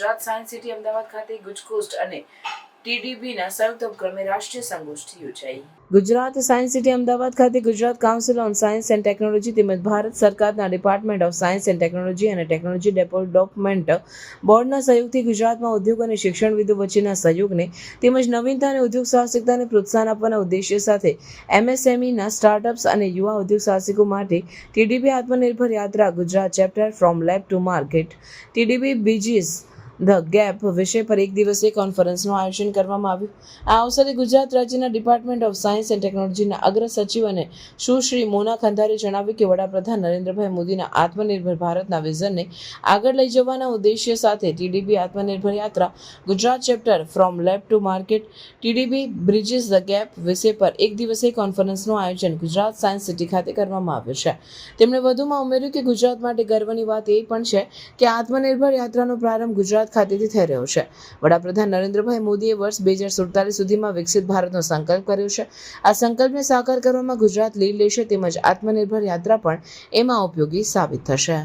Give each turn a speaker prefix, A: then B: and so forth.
A: Gujarat science city Ahmedabad ખાતે ગુજકોસ્ટ અને ટીડીબીના સંયુક્ત ઉપક્રમે રાષ્ટ્રીય સંગોષ્ઠી યોજાઈ. ગુજરાત સાયન્સ સિટી અમદાવાદ ખાતે Gujarat council on science and technology તેમજ ભારત સરકારના department of science and technology અને ટેકનોલોજી ડેવલપમેન્ટ બોર્ડના સહયોગથી ગુજરાતમાં ઉદ્યોગ અને શિક્ષણવિદો વચ્ચેના સહયોગને તેમજ નવીનતા અને ઉદ્યોગ સાહસિકતાને પ્રોત્સાહન આપવાના ઉદ્દેશ્ય સાથે એમએસએમઈના સ્ટાર્ટઅપ્સ અને યુવા ઉદ્યોગ સાહસિકો માટે TDB Atmanirbhar Yatra Gujarat chapter from lab to market. TDB bridges the gap વિષય પર એક દિવસીય કોન્ફરન્સનું આયોજન કરવામાં આવ્યું. આ અવસરે ગુજરાત રાજ્યના ડિપાર્ટમેન્ટ ઓફ સાયન્સ એન્ડ ટેકનોલોજીના અગ્ર સચિવ અને સુશ્રી મોના ખંધારે જણાવ્યું કે વડાપ્રધાન નરેન્દ્રભાઈ મોદીના આત્મનિર્ભર ભારતના વિઝનને આગળ લઈ જવાના ઉદ્દેશ્ય સાથે TDB Atmanirbhar Yatra Gujarat chapter from lab to market TDB bridges the gap વિષય પર એક દિવસીય કોન્ફરન્સનું આયોજન ગુજરાત સાયન્સ સિટી ખાતે કરવામાં આવ્યું છે. તેમણે વધુમાં ઉમેર્યું કે ગુજરાત માટે ગર્વની વાત એ પણ છે કે આત્મનિર્ભર યાત્રાનો પ્રારંભ ગુજરાત ખાતેથી થઈ રહ્યો છે. વડાપ્રધાન નરેન્દ્રભાઈ મોદીએ વર્ષ બે હજાર સુડતાલીસ સુધીમાં વિકસિત ભારતનો સંકલ્પ કર્યો છે. આ સંકલ્પને સાકાર કરવામાં ગુજરાત લીડ લેશે તેમજ આત્મનિર્ભર યાત્રા પણ એમાં ઉપયોગી સાબિત થશે.